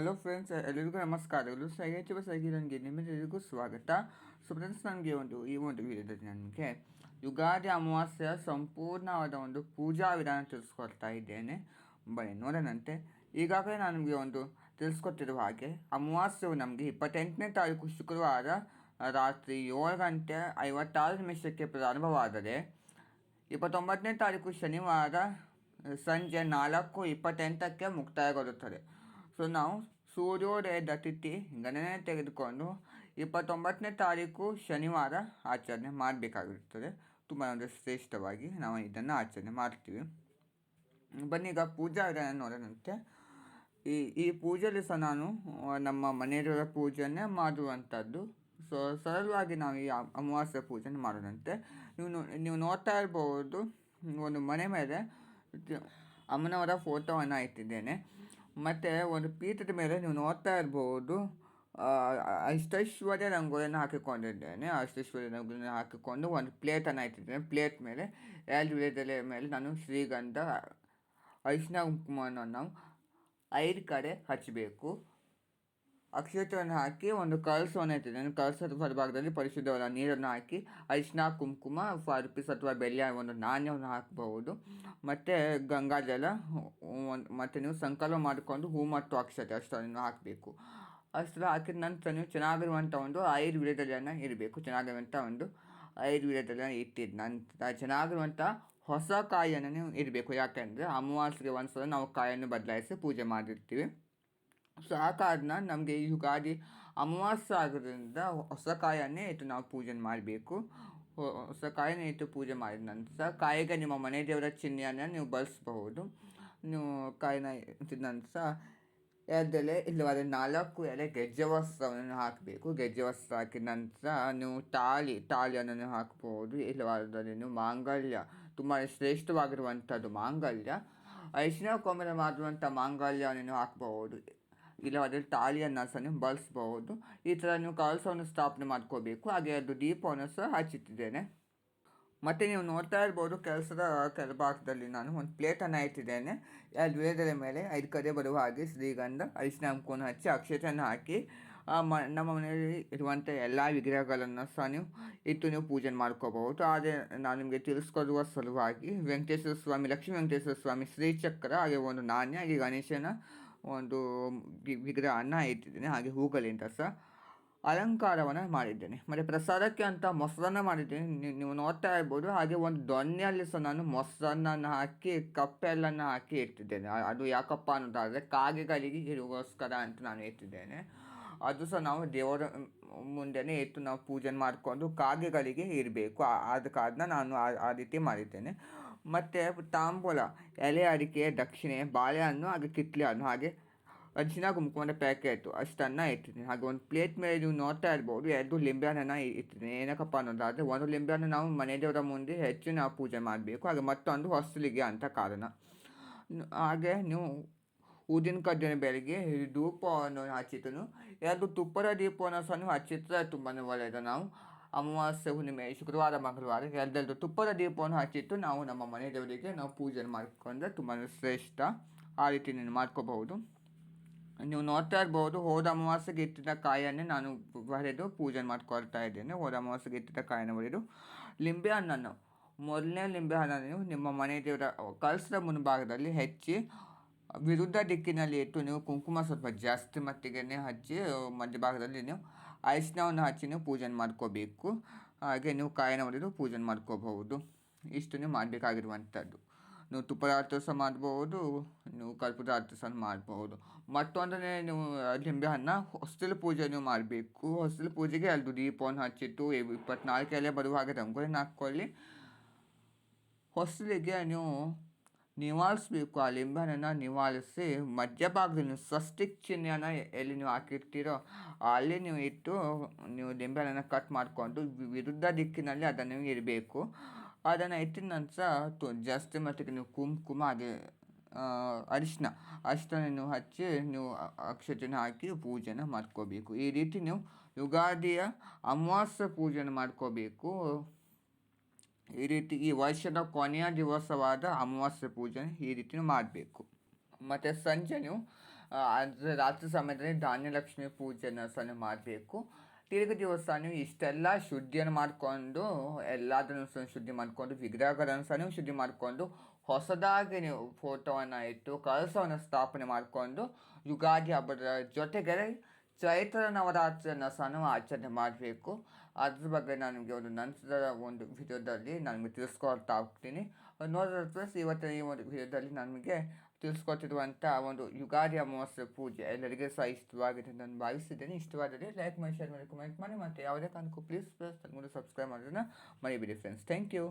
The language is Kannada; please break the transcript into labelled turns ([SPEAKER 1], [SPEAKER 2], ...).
[SPEAKER 1] ಹಲೋ ಫ್ರೆಂಡ್ಸ್, ಎಲ್ಲರಿಗೂ ನಮಸ್ಕಾರಗಳು ಸೈಗಚವ ಸೈಗಿರನ್ಗೆ ನಿಮ್ಮೆಲ್ಲರಿಗೂ ಸ್ವಾಗತ. ಸೊ ಫ್ರೆಂಡ್ಸ್, ನನಗೆ ಒಂದು, ಈ ಒಂದು ವಿಡಿಯೋದಲ್ಲಿ ನನಗೆ ಯುಗಾದಿ ಅಮಾವಾಸ್ಯೆಯ ಸಂಪೂರ್ಣವಾದ ಒಂದು ಪೂಜಾ ವಿಧಾನ ತಿಳಿಸ್ಕೊಡ್ತಾ ಇದ್ದೇನೆ. ಬನ್ನಿ, ನೋಡೋಣಂತೆ. ಈಗಾಗಲೇ ನಾನು ನಿಮಗೆ ಒಂದು ತಿಳಿಸ್ಕೊಟ್ಟಿರುವ ಹಾಗೆ ಅಮಾವಾಸ್ಯವು ನಮಗೆ ಇಪ್ಪತ್ತೆಂಟನೇ ತಾರೀಕು ಶುಕ್ರವಾರ ರಾತ್ರಿ ಏಳು ಗಂಟೆ ಐವತ್ತಾರು ನಿಮಿಷಕ್ಕೆ ಪ್ರಾರಂಭವಾದರೆ, ಇಪ್ಪತ್ತೊಂಬತ್ತನೇ ತಾರೀಕು ಶನಿವಾರ ಸಂಜೆ ನಾಲ್ಕು ಇಪ್ಪತ್ತೆಂಟಕ್ಕೆ ಮುಕ್ತಾಯಗೊಳ್ಳುತ್ತದೆ. ಸೊ ನಾವು ಸೂರ್ಯೋದಯದ ತಿಥಿ ಗಣನೆ ತೆಗೆದುಕೊಂಡು ಇಪ್ಪತ್ತೊಂಬತ್ತನೇ ತಾರೀಕು ಶನಿವಾರ ಆಚರಣೆ ಮಾಡಬೇಕಾಗಿರುತ್ತದೆ. ತುಂಬ ಅಂದರೆ ಶ್ರೇಷ್ಠವಾಗಿ ನಾವು ಇದನ್ನು ಆಚರಣೆ ಮಾಡ್ತೀವಿ. ಬನ್ನಿ ಈಗ ಪೂಜಾ ವಿಧಾನ ನೋಡೋಣಂತೆ. ಈ ಈ ಪೂಜೆಯಲ್ಲಿ ಸಹ ನಾನು ನಮ್ಮ ಮನೆಯವರ ಪೂಜೆಯನ್ನೇ ಮಾಡುವಂಥದ್ದು. ಸೊ, ಸರಳವಾಗಿ ನಾವು ಈ ಅಮಾವಾಸ್ಯ ಪೂಜೆನ ಮಾಡೋದಂತೆ ನೀವು ನೀವು ನೋಡ್ತಾ ಇರ್ಬೋದು, ಒಂದು ಮನೆ ಮೇಲೆ ಅಮ್ಮನವರ ಫೋಟೋವನ್ನು ಇಟ್ಟಿದ್ದೇನೆ. ಮತ್ತು ಒಂದು ಪೀಠದ ಮೇಲೆ ನೀವು ನೋಡ್ತಾ ಇರ್ಬೋದು ಅಷ್ಟೈಶ್ವರ್ಯ ರಂಗೋಲಿಯನ್ನು ಹಾಕಿಕೊಂಡಿದ್ದೇನೆ. ಅಷ್ಟೈಶ್ವರ್ಯ ರಂಗೋಲಿಯನ್ನು ಹಾಕಿಕೊಂಡು ಒಂದು ಪ್ಲೇಟನ್ನು ಇಟ್ಟಿದ್ದೇನೆ. ಪ್ಲೇಟ್ ಮೇಲೆ, ಎರಡು ವಿಧದಲೆ ಮೇಲೆ ನಾನು ಶ್ರೀಗಂಧ ಅರಿಶಿನ ಕುಂಕುಮವನ್ನು ನಾವು ಐದು ಕಡೆ ಹಚ್ಚಬೇಕು. ಅಕ್ಷತೆಯನ್ನು ಹಾಕಿ ಒಂದು ಕಳಸವನ್ನು ಇಟ್ಟಿದ್ದೇನೆ ಕಳಸದ ಹೊರಭಾಗದಲ್ಲಿ ಪರಿಶುದ್ಧವಾದ ನೀರನ್ನು ಹಾಕಿ, ಅರಿಶಿನ, ಕುಂಕುಮ ಫೈವ್ ರುಪೀಸ್ ಅಥವಾ ಬೆಳ್ಳಿಯ ಒಂದು ನಾಣ್ಯವನ್ನು ಹಾಕಬಹುದು. ಮತ್ತು ಗಂಗಾಜಲ ಮತ್ತು ನೀವು ಸಂಕಲ್ಪ ಮಾಡಿಕೊಂಡು ಹೂ ಮತ್ತು ಅಕ್ಷತೆ ಅಷ್ಟನ್ನು ಹಾಕಬೇಕು. ಅಷ್ಟು ಹಾಕಿದ ನಂತರ ನೀವು ಚೆನ್ನಾಗಿರುವಂಥ ಒಂದು ಆಯುರ್ವೇದಲೆಯನ್ನು ಇರಬೇಕು ಚೆನ್ನಾಗಿರುವಂಥ ಒಂದು ಐದು ಇಟ್ಟಿದ ನಂತರ ಚೆನ್ನಾಗಿರುವಂಥ ಹೊಸ ಕಾಯಿಯನ್ನು ನೀವು ಇರಬೇಕು ಯಾಕೆಂದರೆ ಅಮಾವಾಸ್ಯೆಗೆ ಒಂದು ಸಲ ನಾವು ಕಾಯನ್ನು ಬದಲಾಯಿಸಿ ಪೂಜೆ ಮಾಡಿರ್ತೀವಿ. ಸೊ ಆ ಕಾರಣ ನಮಗೆ ಯುಗಾದಿ ಅಮಾವಾಸ್ಯೆ ಆಗೋದ್ರಿಂದ ಹೊಸ ಕಾಯನ್ನೇ ಇಟ್ಟು ನಾವು ಪೂಜೆ ಮಾಡಬೇಕು. ಹೊಸ ಕಾಯನ್ನೇ ಇಟ್ಟು ಪೂಜೆ ಮಾಡಿದ ನಂತರ ಕಾಯಿಗೆ ನಿಮ್ಮ ಮನೆ ದೇವರ ಚಿಹ್ನೆಯನ್ನು ನೀವು ಬಳಸಬಹುದು. ನೀವು ಕಾಯಿನ ಇಟ್ಟಿದ ನಂತರ ಎರಡೆಲೆ ಇಲ್ಲವಾದರೆ ನಾಲ್ಕು ಎಲೆ ಗೆಜ್ಜೆ ವಸ್ತ್ರವನ್ನು ಹಾಕಬೇಕು. ಗೆಜ್ಜೆ ವಸ್ತ್ರ ಹಾಕಿದ ನಂತರ ನೀವು ತಾಳಿ ತಾಳಿಯನ್ನು ಹಾಕಬಹುದು. ಇಲ್ಲವಾದರೆ ನೀವು ಮಾಂಗಲ್ಯ, ತುಂಬ ಶ್ರೇಷ್ಠವಾಗಿರುವಂಥದ್ದು ಮಾಂಗಲ್ಯ. ಅರಿಶಿನ ಕೊಂಬರ ಮಾಡುವಂಥ ಮಾಂಗಲ್ಯವನ್ನು ಹಾಕಬಹುದು. ಇಲ್ಲವಾದರೆ ತಾಳಿಯನ್ನು ಸಹ ನೀವು ಬಳಸ್ಬೋದು ಈ ಥರ ನೀವು ಕಳಸವನ್ನು ಸ್ಥಾಪನೆ ಮಾಡ್ಕೋಬೇಕು. ಹಾಗೆ ಅದು ದೀಪವನ್ನು ಸಹ ಹಚ್ಚಿಟ್ಟಿದ್ದೇನೆ. ಮತ್ತು ನೀವು ನೋಡ್ತಾ ಇರ್ಬೋದು ಕೆಲಸದ ಕೆಳಭಾಗದಲ್ಲಿ ನಾನು ಒಂದು ಪ್ಲೇಟನ್ನು ಇಟ್ಟಿದ್ದೇನೆ. ಎರಡು ವೇದರ ಮೇಲೆ ಐದು ಕಡೆ ಬರುವ ಹಾಗೆ ಶ್ರೀಗಂಧ ಅರಿಶಿನ ಅಂಕೋನ ಹಚ್ಚಿ ಅಕ್ಷತೆಯನ್ನು ಹಾಕಿ ಮ, ನಮ್ಮ ಮನೆಯಲ್ಲಿ ಇರುವಂಥ ಎಲ್ಲ ವಿಗ್ರಹಗಳನ್ನು ಸಹ ನೀವು ಇಟ್ಟು ನೀವು ಪೂಜೆ ಮಾಡ್ಕೋಬಹುದು. ಆದರೆ ನಾನು ನಿಮಗೆ ತಿಳಿಸ್ಕೊಡುವ ಸಲುವಾಗಿ ವೆಂಕಟೇಶ್ವರ ಸ್ವಾಮಿ, ಲಕ್ಷ್ಮೀ ವೆಂಕಟೇಶ್ವರ ಸ್ವಾಮಿ ಶ್ರೀಚಕ್ರ ಹಾಗೆ ಒಂದು ನಾಣ್ಯ, ಹಾಗೆ ಗಣೇಶನ ಒಂದು ವಿಗ್ರಹವನ್ನು ಇಟ್ಟಿದ್ದೇನೆ, ಹಾಗೆ ಹೂಗಳಿಂದ ಸಹ ಅಲಂಕಾರವನ್ನು ಮಾಡಿದ್ದೇನೆ. ಮತ್ತು ಪ್ರಸಾದಕ್ಕೆ ಅಂತ ಮೊಸರನ್ನ ಮಾಡಿದ್ದೇನೆ. ನೀವು ನೋಡ್ತಾ ಇರ್ಬೋದು, ಹಾಗೆ ಒಂದು ದೊಣ್ಣೆಯಲ್ಲಿ ಸಹ ನಾನು ಮೊಸರನ್ನ ಹಾಕಿ, ಕಪ್ಪೆಲ್ಲನ್ನು ಹಾಕಿ ಇಟ್ಟಿದ್ದೇನೆ. ಅದು ಯಾಕಪ್ಪ ಅನ್ನೋದಾದರೆ ಕಾಗೆಗಳಿಗೆ ಇರುಗೋಸ್ಕರ ಅಂತ ನಾನು ಇಟ್ಟಿದ್ದೇನೆ. ಅದು ಸಹ ನಾವು ದೇವರ ಮುಂದೆನೇ ಇಟ್ಟು ನಾವು ಪೂಜೆ ಮಾಡಿಕೊಂಡು ಕಾಗೆಗಳಿಗೆ ಇರಬೇಕು. ಆದ ಕಾರಣ ನಾನು ಆ ರೀತಿ ಮಾಡಿದ್ದೇನೆ. ಮತ್ತು ತಾಂಬೂಲ ಎಲೆ ಅಡಿಕೆ ದಕ್ಷಿಣೆ ಬಾಳೆಹಣ್ಣು ಹಾಗೆ ಕಿತ್ಲೆ ಹಣ್ಣು ಹಾಗೆ ಅರಿಶಿನ ಕುಂಕುಮದ ಪ್ಯಾಕೆಟು ಅಷ್ಟನ್ನು ಇಟ್ಟಿದ್ದೀನಿ ಹಾಗೆ ಒಂದು ಪ್ಲೇಟ್ ಮೇಲೆ ನೀವು ನೋಡ್ತಾ ಇರ್ಬೋದು ಎರಡು ಲಿಂಬೆಹಣ್ಣನ್ನು ಇಟ್ಟಿದ್ದೀನಿ ಏನಕ್ಕಪ್ಪ ಅನ್ನೋದಾದರೆ ಒಂದು ಲಿಂಬೆಹಣ್ಣು ನಾವು ಮನೆ ದೇವರ ಮುಂದೆ ಹೆಚ್ಚು ನಾವು ಪೂಜೆ ಮಾಡಬೇಕು ಹಾಗೆ ಮತ್ತೊಂದು ಹೊಸಲಿಗೆ ಅಂತ ಕಾರಣ ಹಾಗೆ ನೀವು ಊದಿನ ಕಡ್ಡಿನ ಬೆಳಗ್ಗೆ ಧೂಪವನ್ನು ಹಚ್ಚಿದ್ದನು ಎರಡು ತುಪ್ಪದ ದೀಪವನ್ನು ಸಹ ನೀವು ಹಚ್ಚಿದ್ರೆ ತುಂಬಾ ಒಳ್ಳೆಯದು ನಾವು ಅಮಾವಾಸ್ಯೆ ಹುಣ್ಣಿಮೆ, ಶುಕ್ರವಾರ, ಮಂಗಳವಾರ ಎರಡೆರಡು ತುಪ್ಪದ ದೀಪವನ್ನು ಹಚ್ಚಿಟ್ಟು ನಾವು ನಮ್ಮ ಮನೆ ದೇವರಿಗೆ ನಾವು ಪೂಜೆ ಮಾಡಿಕೊಂಡ್ರೆ ತುಂಬಾ ಶ್ರೇಷ್ಠ ಆ ರೀತಿ ನೀನು ಮಾಡ್ಕೋಬಹುದು. ನೀವು ನೋಡ್ತಾ ಇರ್ಬೋದು, ಹೋದ ಅಮಾವಾಸ್ಯೆಗೆ ಇಟ್ಟಿದ್ದ ಕಾಯನ್ನೇ ನಾನು ಬರೆದು ಪೂಜೆ ಮಾಡ್ಕೊಳ್ತಾ ಇದ್ದೇನೆ. ಹೋದ ಅಮಾವಾಸ್ಯೆಗೆ ಇಟ್ಟಿದ್ದ ಕಾಯನ್ನು ಬರೆದು, ಲಿಂಬೆ ಹಣ್ಣನ್ನು, ಮೊದಲನೇ ಲಿಂಬೆ ಹಣ್ಣನ್ನು ನಿಮ್ಮ ಮನೆ ದೇವರ ಕಲಸದ ಮುಂಭಾಗದಲ್ಲಿ ಹೆಚ್ಚಿ, ವಿರುದ್ಧ ದಿಕ್ಕಿನಲ್ಲಿ ಇಟ್ಟು ನೀವು ಕುಂಕುಮ ಸ್ವಲ್ಪ ಜಾಸ್ತಿ ಮಟ್ಟಿಗೆ ಹಚ್ಚಿ, ಮಧ್ಯಭಾಗದಲ್ಲಿ ನೀವು ಅರಿಶಿನವನ್ನು ಹಚ್ಚಿ ನೀವು ಪೂಜೆ ಮಾಡ್ಕೋಬೇಕು. ಹಾಗೆ ನೀವು ಕಾಯಿನ ಹೊಡೆದು ಪೂಜೆ ಮಾಡ್ಕೋಬಹುದು. ಇಷ್ಟು ನೀವು ಮಾಡಬೇಕಾಗಿರುವಂಥದ್ದು. ನೀವು ತುಪ್ಪದಾರ್ಥ ಸಹ ಮಾಡ್ಬೋದು, ನೀವು ಕಲ್ಪದಾರ್ಥ ಸಹ ಮಾಡ್ಬೋದು. ಮತ್ತೊಂದನೇ ನೀವು ಲಿಂಬೆ ಹಣ್ಣು ಹೊಸ್ತಿಲು ಪೂಜೆ ನೀವು ಮಾಡಬೇಕು. ಹೊಸಲು ಪೂಜೆಗೆ ಅದು ದೀಪವನ್ನು ಹಚ್ಚಿಟ್ಟು ಇಪ್ಪತ್ನಾಲ್ಕು ಎಲೆ ಬರುವ ಹಾಗೆ ರಂಗೋಲಿನ ಹಾಕ್ಕೊಳ್ಳಿ. ಹೊಸಲಿಗೆ ನೀವು ನಿವಾಳಿಸ್ಬೇಕು. ಆ ಲಿಂಬನನ್ನು ನಿವಾಳಿಸಿ ಮಧ್ಯಭಾಗದಲ್ಲಿ ಸ್ವಸ್ಟಿಕ್ ಚಿಹ್ನೆಯನ್ನು ಎಲ್ಲಿ ನೀವು ಹಾಕಿರ್ತೀರೋ ಅಲ್ಲಿ ನೀವು ಇಟ್ಟು ನೀವು ಲಿಂಬೆಹಣ್ಣನ್ನು ಕಟ್ ಮಾಡಿಕೊಂಡು ವಿರುದ್ಧ ದಿಕ್ಕಿನಲ್ಲಿ ಅದನ್ನು ಇರಬೇಕು. ಅದನ್ನು ಇಟ್ಟಿದ ನಂತರ ತು, ಜಾಸ್ತಿ ಮಟ್ಟಿಗೆ ನೀವು ಕುಂಕುಮ ಹಾಗೆ ಅರಿಶಿನ ಅರಿಶಿನ ನೀವು ಹಚ್ಚಿ ನೀವು ಅಕ್ಷತೆನ ಹಾಕಿ ಪೂಜೆನ ಮಾಡ್ಕೋಬೇಕು. ಈ ರೀತಿ ನೀವು ಯುಗಾದಿಯ ಅಮಾವಾಸ್ಯ ಪೂಜೆನ ಮಾಡ್ಕೋಬೇಕು. ಈ ರೀತಿ ಈ ವರ್ಷದ ಕೊನೆಯ ದಿವಸವಾದ ಅಮಾವಾಸ್ಯೆ ಪೂಜೆ ಈ ರೀತಿ ಮಾಡಬೇಕು. ಮತ್ತು ನೀವು ಅಂದರೆ ರಾತ್ರಿ ಸಮಯದಲ್ಲಿ ಧಾನ್ಯಲಕ್ಷ್ಮಿ ಪೂಜೆನ ಸಹ ಮಾಡಬೇಕು. ತಿರುಗಿ ದಿವಸ ನೀವು ಇಷ್ಟೆಲ್ಲ ಶುದ್ಧಿಯನ್ನು ಮಾಡಿಕೊಂಡು, ಎಲ್ಲದನ್ನು ಸಹ ಶುದ್ಧಿ ಮಾಡಿಕೊಂಡು, ವಿಗ್ರಹಗಳನ್ನು ಸಹ ನೀವು ಶುದ್ಧಿ ಮಾಡಿಕೊಂಡು, ಹೊಸದಾಗಿ ನೀವು ಫೋಟೋವನ್ನು ಇಟ್ಟು, ಕಳಸವನ್ನು ಸ್ಥಾಪನೆ ಮಾಡಿಕೊಂಡು, ಯುಗಾದಿ ಹಬ್ಬದ ಜೊತೆಗೆ ಚೈತ್ರ ನವರಾತ್ರಿಯನ್ನು ಸಹ ಆಚರಣೆ ಮಾಡಬೇಕು. ಅದ್ರ ಬಗ್ಗೆ ನಾನು ನಿಮಗೆ ಒಂದು ನಂತರದ ಒಂದು ವಿಡಿಯೋದಲ್ಲಿ ನಾನು ನಿಮಗೆ ತಿಳಿಸ್ಕೊಳ್ತಾ ಹೋಗ್ತೀನಿ. ನೋಡಿದ್ರೆ ಫ್ರೆಂಡ್ಸ್ ಇವತ್ತಿನ ಈ ಒಂದು ವಿಡಿಯೋದಲ್ಲಿ ನನಗೆ ತಿಳಿಸ್ಕೊತಿರುವಂಥ ಒಂದು ಯುಗಾದಿ ಅಮಾವಾಸ್ಯೆ ಪೂಜೆ ಎಲ್ಲರಿಗೂ ಸಹ ಇಷ್ಟವಾಗಿದೆ ನಾನು ಭಾವಿಸಿದ್ದೇನೆ ಇಷ್ಟವಾದರೆ ಲೈಕ್ ಮಾಡಿ ಶೇರ್ ಮಾಡಿ ಕಮೆಂಟ್ ಮಾಡಿ ಮತ್ತು ಯಾವುದೇ ಕಾರಣಕ್ಕೂ ಪ್ಲೀಸ್ ಪ್ಲಸ್ ತಗೊಂಡು ಸಬ್ಸ್ಕ್ರೈಬ್ ಮಾಡೋದನ್ನು ಮರಿಬೇಡಿ ಫ್ರೆಂಡ್ಸ್ ಥ್ಯಾಂಕ್ ಯು